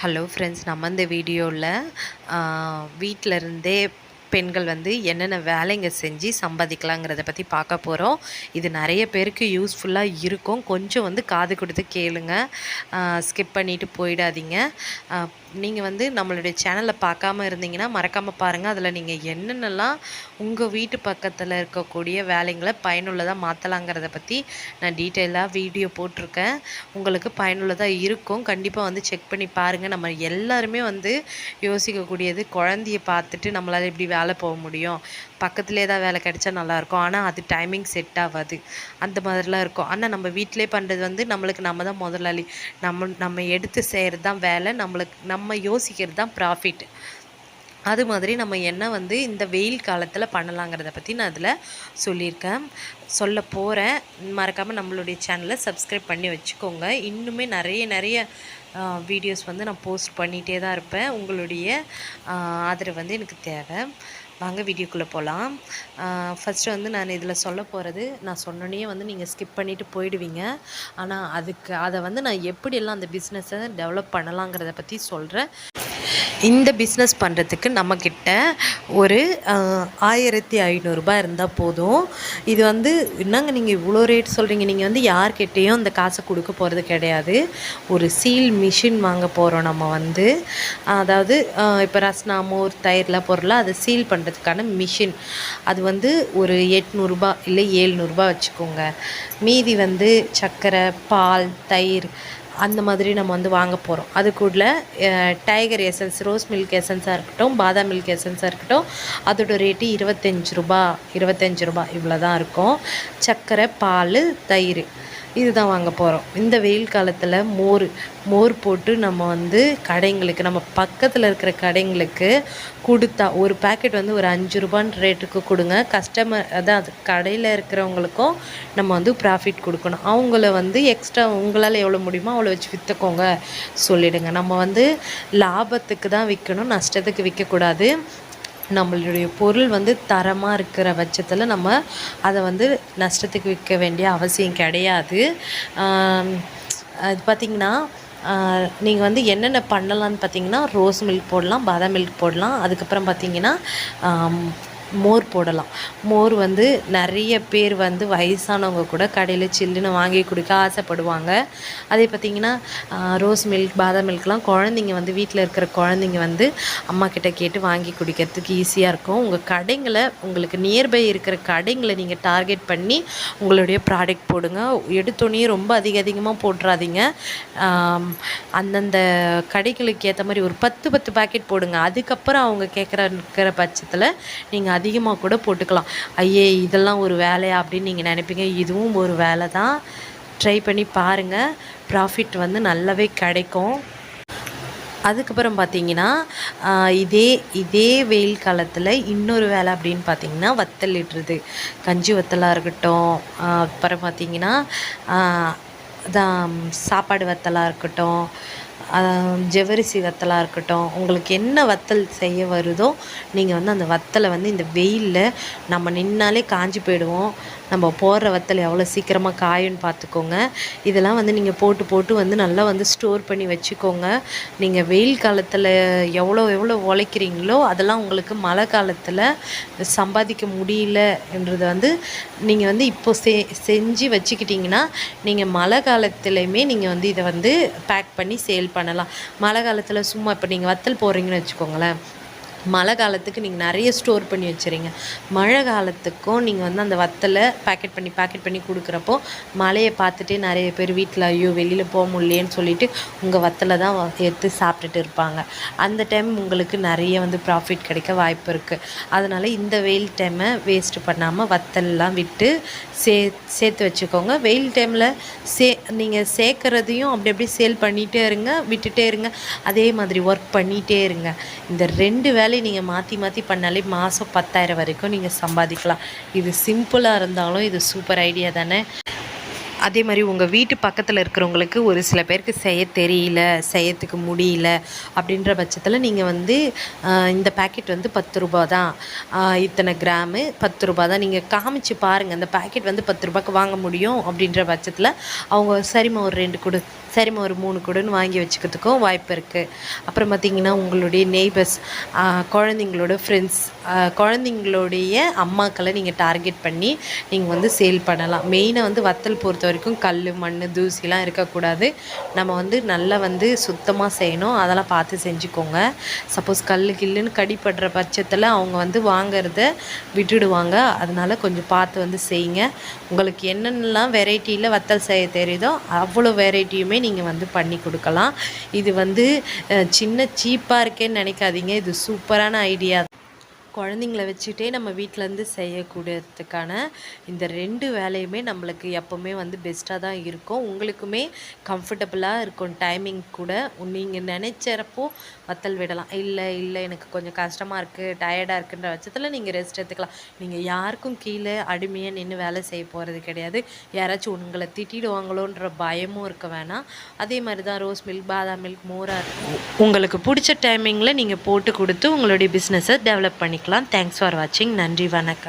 Hello friends நம்ம இந்த வீடியோவில் வீட்டில் இருந்தே பெண்கள் வந்து என்னென்ன வேலைங்க செஞ்சு சம்பாதிக்கலாங்கிறத பற்றி பார்க்க போகிறோம் இது நிறைய பேருக்கு யூஸ்ஃபுல்லாக இருக்கும். கொஞ்சம் வந்து காது கொடுத்து கேளுங்க. ஸ்கிப் பண்ணிவிட்டு போயிடாதீங்க. நீங்கள் வந்து நம்மளுடைய சேனலை பார்க்காம இருந்தீங்கன்னா மறக்காமல் பாருங்கள் அதில் நீங்கள் என்னென்னலாம் உங்கள் வீட்டு பக்கத்தில் இருக்கக்கூடிய வேலைங்களை பயனுள்ளதாக மாற்றலாங்கிறத பற்றி நான் டீட்டெயிலாக வீடியோ போட்டிருக்கேன். உங்களுக்கு பயனுள்ளதாக இருக்கும். கண்டிப்பாக வந்து செக் பண்ணி பாருங்கள் நம்ம எல்லாருமே வந்து யோசிக்கக்கூடியது குழந்தைய பார்த்துட்டு நம்மளால் எப்படி வேலை போக முடியும். பக்கத்துலேயே தான் வேலை கிடைச்சா நல்லாயிருக்கும் ஆனால் அது டைமிங் செட் ஆகாது. அந்த மாதிரிலாம் இருக்கும். ஆனால் நம்ம வீட்டிலே பண்ணுறது வந்து நம்மளுக்கு நம்ம தான் முதலாளி. நம்ம நம்ம எடுத்து செய்கிறது தான் வேலை. நம்மளுக்கு நம்ம நம்ம யோசிக்கிறது தான் ப்ராஃபிட் அது மாதிரி நம்ம என்ன வந்து இந்த வெயில் காலத்தில் பண்ணலாங்கிறத பற்றி நான் அதில் சொல்லியிருக்கேன். சொல்ல போகிறேன் மறக்காமல் நம்மளுடைய சேனலை சப்ஸ்கிரைப் பண்ணி வச்சுக்கோங்க. இன்னுமே நிறைய நிறைய வீடியோஸ் வந்து நான் போஸ்ட் பண்ணிகிட்டே தான் இருப்பேன். உங்களுடைய ஆதரவு வந்து எனக்கு தேவை. வாங்க வீடியோக்குள்ளே போகலாம் ஃபஸ்ட்டு வந்து நான் இதில் சொல்ல போகிறது நான் சொன்னோன்னே வந்து நீங்கள் ஸ்கிப் பண்ணிவிட்டு போயிடுவீங்க. ஆனால் அதுக்கு அதை வந்து நான் எப்படியெல்லாம் அந்த பிஸ்னஸை டெவலப் பண்ணலாங்கிறத பற்றி சொல்கிறேன் இந்த பிஸ்னஸ் பண்ணுறதுக்கு நம்மக்கிட்ட ஒரு ஆயிரத்தி ஐநூறுரூபா இருந்தால் போதும். இது வந்து என்னங்க நீங்கள் இவ்வளோ ரேட் சொல்கிறீங்க நீங்கள் வந்து யார்கிட்டேயும் அந்த காசை கொடுக்க போகிறது கிடையாது. ஒரு சீல் மிஷின் வாங்க போகிறோம் நம்ம வந்து. அதாவது இப்போ ரஸ்னா மோர் தயிர்லாம் பொருளாக அதை சீல் பண்ணுறதுக்கான மிஷின் அது வந்து ஒரு எட்நூறுபா இல்லை ஏழ்நூறுபா வச்சுக்கோங்க. மீதி வந்து சர்க்கரை பால் தயிர் அந்த மாதிரி நம்ம வந்து வாங்க போகிறோம் அதுக்குள்ள டைகர் எசன்ஸ் ரோஸ் மில்க் எசன்ஸாக இருக்கட்டும் பாதாம் மில்க் எசன்ஸாக இருக்கட்டும் அதோட ரேட்டு இருபத்தஞ்சி ரூபா இருபத்தஞ்சி ரூபா இவ்வளோ தான் இருக்கும். சர்க்கரை பால் தயிர். இதுதான் வாங்க போகிறோம் இந்த வெயில் காலத்தில் மோர் மோர் போட்டு நம்ம வந்து கடைங்களுக்கு நம்ம பக்கத்தில் இருக்கிற கடைங்களுக்கு கொடுத்தா ஒரு பேக்கெட் வந்து ஒரு அஞ்சு ரூபான்னு ரேட்டுக்கு கொடுங்க. கஸ்டமர் அதான் அது கடையில் இருக்கிறவங்களுக்கும் நம்ம வந்து ப்ராஃபிட் கொடுக்கணும். அவங்கள வந்து எக்ஸ்ட்ரா உங்களால் எவ்வளோ முடியுமோ அவ்வளோ வச்சு விற்றுக்கோங்க சொல்லிவிடுங்க நம்ம வந்து லாபத்துக்கு தான் விற்கணும் நஷ்டத்துக்கு விற்கக்கூடாது நம்மளுடைய பொருள் வந்து தரமாக இருக்கிற பட்சத்தில் நம்ம அதை வந்து நஷ்டத்துக்கு விற்க வேண்டிய அவசியம் கிடையாது. அது பார்த்திங்கன்னா நீங்கள் வந்து என்னென்ன பண்ணலான்னு பார்த்தீங்கன்னா ரோஸ் மில்க் போடலாம் பாதாம் மில்க் போடலாம். அதுக்கப்புறம் பார்த்தீங்கன்னா மோர் போடலாம். மோர் வந்து நிறைய பேர் வந்து வயசானவங்க கூட கடையில் சில்லுன்னு வாங்கி குடிக்க ஆசைப்படுவாங்க. அதே பார்த்திங்கன்னா ரோஸ் மில்க் பாதாம் மில்க்லாம் குழந்தைங்க வந்து வீட்டில் இருக்கிற குழந்தைங்க வந்து அம்மா கிட்ட கேட்டு வாங்கி குடிக்கிறதுக்கு ஈஸியாக இருக்கும். உங்கள் கடைங்களை உங்களுக்கு நியர்பை இருக்கிற கடைங்களை நீங்கள் டார்கெட் பண்ணி உங்களுடைய ப்ராடக்ட் போடுங்க. எடுத்தோடனே ரொம்ப அதிக அதிகமாக போட்டுறாதீங்க. அந்தந்த கடைகளுக்கு ஏற்ற மாதிரி ஒரு பத்து பத்து பேக்கெட் போடுங்க. அதுக்கப்புறம் அவங்க கேட்குற பட்சத்தில் நீங்கள் அதிகமாக கூட போட்டுக்கலாம். ஐயே இதெல்லாம் ஒரு வேலையா அப்படின்னு நீங்கள் நினைப்பீங்க. இதுவும் ஒரு வேலை தான். ட்ரை பண்ணி பாருங்கள் ப்ராஃபிட் வந்து நல்லாவே கிடைக்கும். அதுக்கப்புறம் பார்த்தீங்கன்னா இதே இதே வெயில் காலத்தில் இன்னொரு வேலை அப்படின்னு பார்த்தீங்கன்னா வத்தல் இடுறது. கஞ்சி வத்தலாக இருக்கட்டும். அப்புறம் பார்த்தீங்கன்னா சாப்பாடு வத்தலாக இருக்கட்டும். ஜெவரிசி வத்தலாக இருக்கட்டும் உங்களுக்கு என்ன வத்தல் செய்ய வருதோ நீங்கள் வந்து அந்த வத்தலை வந்து இந்த வெயிலில் நம்ம நின்னாலே காஞ்சி போயிடுவோம். நம்ம போடுற வத்தல் எவ்வளோ சீக்கிரமாக காயும்னு பார்த்துக்கோங்க. இதெல்லாம் வந்து நீங்கள் போட்டு போட்டு வந்து நல்லா வந்து ஸ்டோர் பண்ணி வச்சுக்கோங்க. நீங்கள் வெயில் காலத்தில் எவ்வளோ எவ்வளோ உழைக்கிறீங்களோ அதெல்லாம் உங்களுக்கு மழை காலத்தில் சம்பாதிக்க முடியலன்றது வந்து நீங்கள் வந்து இப்போ செ செஞ்சு வச்சுக்கிட்டிங்கன்னா நீங்கள் மழை காலத்துலேயுமே நீங்கள் வந்து இதை வந்து பேக் பண்ணி சேல் பண்ணலாம். மழை காலத்தில் சும்மா இப்போ நீங்கள் வத்தல் போடுறீங்கன்னு வச்சுக்கோங்களேன். மழை காலத்துக்கு நீங்கள் நிறைய ஸ்டோர் பண்ணி வச்சுருங்க. மழை காலத்துக்கும் நீங்கள் வந்து அந்த வத்தலை பேக்கெட் பண்ணி பேக்கெட் பண்ணி கொடுக்குறப்போ மழையை பார்த்துட்டே நிறைய பேர் வீட்டில் ஐயோ வெளியில் போக முடியலேன்னு சொல்லிட்டு உங்கள் வத்தலை தான் எடுத்து சாப்பிட்டுட்டு இருப்பாங்க. அந்த டைம் உங்களுக்கு நிறைய வந்து ப்ராஃபிட் கிடைக்க வாய்ப்பு இருக்குது அதனால் இந்த வெயில் டைமை வேஸ்ட்டு பண்ணாமல் வத்தல்லாம் விட்டு சே சேர்த்து வச்சுக்கோங்க. வெயில் டைமில் சே நீங்கள் சேர்க்குறதையும் அப்படி அப்படியே சேல் பண்ணிகிட்டே இருங்க விட்டுட்டே இருங்க. அதே மாதிரி ஒர்க் பண்ணிகிட்டே இருங்க. இந்த ரெண்டு வேலை வேலையை நீங்கள் மாற்றி மாற்றி பண்ணாலே மாதம் பத்தாயிரம் வரைக்கும் நீங்கள் சம்பாதிக்கலாம். இது சிம்பிளாக இருந்தாலும் இது சூப்பர் ஐடியா தானே? அதே மாதிரி உங்கள் வீட்டு பக்கத்தில் இருக்கிறவங்களுக்கு ஒரு சில பேருக்கு செய்ய தெரியல செய்யறதுக்கு முடியல அப்படின்ற பட்சத்தில் நீங்கள் வந்து இந்த பேக்கெட் வந்து பத்து ரூபா தான். இத்தனை கிராமு பத்து ரூபா தான். நீங்கள் காமிச்சு பாருங்கள் அந்த பேக்கெட் வந்து பத்து ரூபாய்க்கு வாங்க முடியும் அப்படின்ற பட்சத்தில் அவங்க சரிம்மா ஒரு ரெண்டு கொடு சரிம்மா ஒரு மூணு கொடுன்னு வாங்கி வச்சுக்கிறதுக்கும் வாய்ப்பு இருக்குது அப்புறம் பார்த்திங்கன்னா உங்களுடைய நெய்பர்ஸ் குழந்தைங்களோட ஃப்ரெண்ட்ஸ் குழந்தைங்களுடைய அம்மாக்களை நீங்கள் டார்கெட் பண்ணி நீங்கள் வந்து சேல் பண்ணலாம். மெயினாக வந்து வத்தல் பொறுத்த வரைக்கும் கல் மண் தூசிலாம் இருக்கக்கூடாது. நம்ம வந்து நல்லா வந்து சுத்தமாக செய்யணும். அதெல்லாம் பார்த்து செஞ்சுக்கோங்க. சப்போஸ் கல் கில்லுன்னு கடிப்படுற பட்சத்தில் அவங்க வந்து வாங்கிறத விட்டுடுவாங்க. அதனால் கொஞ்சம் பார்த்து வந்து செய்யுங்க. உங்களுக்கு என்னென்னலாம் வெரைட்டியில் வத்தல் செய்ய தெரியுதோ அவ்வளோ வெரைட்டியுமே நீங்கள் வந்து பண்ணி கொடுக்கலாம். இது வந்து சின்ன சீப்பாக இருக்கேன்னு நினைக்காதீங்க. இது சூப்பரான ஐடியா குழந்தைங்கள வச்சுட்டே நம்ம வீட்டிலேருந்து செய்யக்கூடியதுக்கான இந்த ரெண்டு வேலையுமே நம்மளுக்கு எப்போவுமே வந்து பெஸ்ட்டாக தான் இருக்கும். உங்களுக்குமே கம்ஃபர்டபுளாக இருக்கும் டைமிங் கூட. நீங்கள் நினைச்சறப்போ வத்தல் விடலாம். இல்லை இல்லை எனக்கு கொஞ்சம் கஷ்டமாக இருக்குது டயர்டாக இருக்குன்ற பட்சத்தில் நீங்கள் ரெஸ்ட் எடுத்துக்கலாம். நீங்கள் யாருக்கும் கீழே அடிமையாக நின்று வேலை செய்ய போகிறது கிடையாது. யாராச்சும் உங்களை திட்டிடுவாங்களோன்ற பயமும் இருக்க வேணாம். அதே மாதிரி தான் ரோஸ் மில்க் பாதாம் மில்க் மோராக இருக்கும். உங்களுக்கு பிடிச்ச டைமிங்கில் நீங்கள் போட்டு கொடுத்து உங்களுடைய பிஸ்னஸை டெவலப் பண்ணி பண்ணிக்கலாம். தேங்க்ஸ் ஃபார் வாட்சிங் நன்றி வணக்கம்.